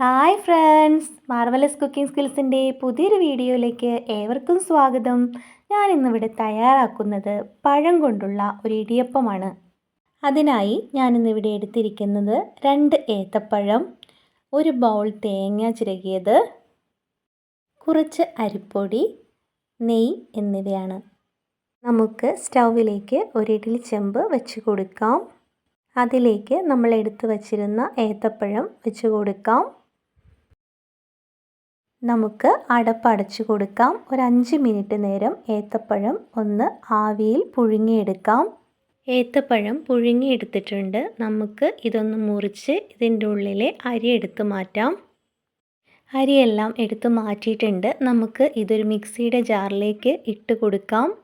Hi friends marvellous cooking സ്കിൽസിന്റെ പുതിയൊരു വീഡിയോയിലേക്ക് ഏവർക്കും സ്വാഗതം. ഞാൻ ഇന്നിവിടെ തയ്യാറാക്കുന്നത് പഴം കൊണ്ടുള്ള ഒരു ഇടിയപ്പമാണ്. അതിനായി ഞാനിന്നിവിടെ എടുത്തിരിക്കുന്നത് രണ്ട് ഏത്തപ്പഴം ഒരു ബൗൾ തേങ്ങ ചിരകിയത് കുറച്ച് അരിപ്പൊടി നെയ് എന്നിവയാണ്. നമുക്ക് സ്റ്റൗവിലേക്ക് ഒരു ഇഡ്ഡലി ചെമ്പ് വെച്ച് കൊടുക്കാം. അതിലേക്ക് നമ്മൾ എടുത്തു വച്ചിരുന്ന ഏത്തപ്പഴം വെച്ച് കൊടുക്കാം. നമുക്ക് അടപ്പടച്ചു കൊടുക്കാം. ഒരു അഞ്ച് മിനിറ്റ് നേരം ഏത്തപ്പഴം ഒന്ന് ആവിയിൽ പുഴുങ്ങിയെടുക്കാം. ഏത്തപ്പഴം പുഴുങ്ങിയെടുത്തിട്ടുണ്ട്. നമുക്ക് ഇതൊന്ന് മുറിച്ച് ഇതിന്റെ ഉള്ളിലെ അരി എടുത്ത് മാറ്റാം. അരിയെല്ലാം എടുത്ത് മാറ്റിയിട്ടുണ്ട്. നമുക്ക് ഇതൊരു മിക്സിയുടെ ജാറിലേക്ക് ഇട്ട് കൊടുക്കാം.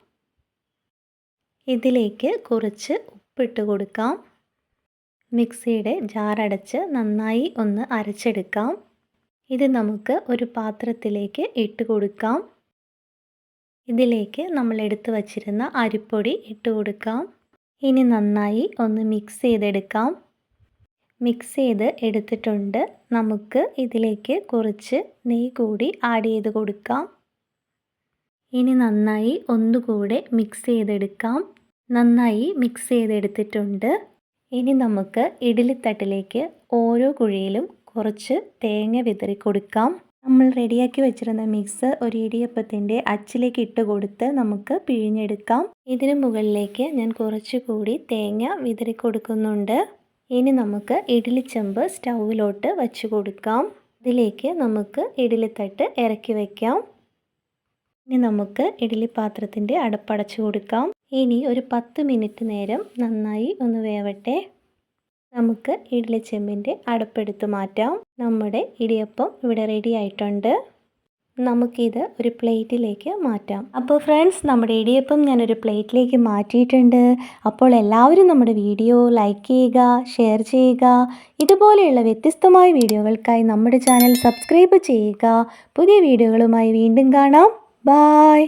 ഇതിലേക്ക് കുറച്ച് ഉപ്പിട്ട് കൊടുക്കാം. മിക്സിയുടെ ജാറടച്ച് നന്നായി ഒന്ന് അരച്ചെടുക്കാം. ഇത് നമുക്ക് ഒരു പാത്രത്തിലേക്ക് ഇട്ട് കൊടുക്കാം. ഇതിലേക്ക് നമ്മൾ എടുത്തു വച്ചിരുന്ന അരിപ്പൊടി ഇട്ട് കൊടുക്കാം. ഇനി നന്നായി ഒന്ന് മിക്സ് ചെയ്തെടുക്കാം. മിക്സ് ചെയ്ത് എടുത്തിട്ടുണ്ട്. നമുക്ക് ഇതിലേക്ക് കുറച്ച് നെയ്യ് കൂടി ആഡ് ചെയ്ത് കൊടുക്കാം. ഇനി നന്നായി ഒന്നുകൂടെ മിക്സ് ചെയ്തെടുക്കാം. നന്നായി മിക്സ് ചെയ്തെടുത്തിട്ടുണ്ട്. ഇനി നമുക്ക് ഇഡ്ഡലിത്തട്ടിലേക്ക് ഓരോ കുഴിയിലും കുറച്ച് തേങ്ങ വിതറി കൊടുക്കാം. നമ്മൾ റെഡിയാക്കി വെച്ചിരുന്ന മിക്സ് ഒരു ഇടിയപ്പത്തിന്റെ അച്ചിലേക്ക് ഇട്ട് കൊടുത്ത് നമുക്ക് പിഴിഞ്ഞെടുക്കാം. ഇതിന് മുകളിലേക്ക് ഞാൻ കുറച്ചുകൂടി തേങ്ങ വിതറി കൊടുക്കുന്നുണ്ട്. ഇനി നമുക്ക് ഇഡ്ഡലിച്ചെമ്പ് സ്റ്റൗവിലോട്ട് വച്ച് കൊടുക്കാം. ഇതിലേക്ക് നമുക്ക് ഇഡ്ഡലിത്തട്ട് ഇറക്കി വയ്ക്കാം ഇനി നമുക്ക് ഇഡ്ഡലി പാത്രത്തിന്റെ അടപ്പടച്ചു കൊടുക്കാം. ഇനി ഒരു പത്ത് മിനിറ്റ് നേരം നന്നായി ഒന്ന് വേവട്ടെ. നമുക്ക് ഇഡ്ഡലിച്ചെമ്പിന്റെ അടപ്പെടുത്ത് മാറ്റാം. നമ്മുടെ ഇടിയപ്പം ഇവിടെ റെഡി ആയിട്ടുണ്ട്. നമുക്കിത് ഒരു പ്ലേറ്റിലേക്ക് മാറ്റാം. അപ്പോൾ ഫ്രണ്ട്സ് നമ്മുടെ ഇടിയപ്പം ഞാനൊരു പ്ലേറ്റിലേക്ക് മാറ്റിയിട്ടുണ്ട്. അപ്പോൾ എല്ലാവരും നമ്മുടെ വീഡിയോ ലൈക്ക് ചെയ്യുക ഷെയർ ചെയ്യുക. ഇതുപോലെയുള്ള വ്യത്യസ്തമായ വീഡിയോകൾക്കായി നമ്മുടെ ചാനൽ സബ്സ്ക്രൈബ് ചെയ്യുക. പുതിയ വീഡിയോകളുമായി വീണ്ടും കാണാം. ബായ്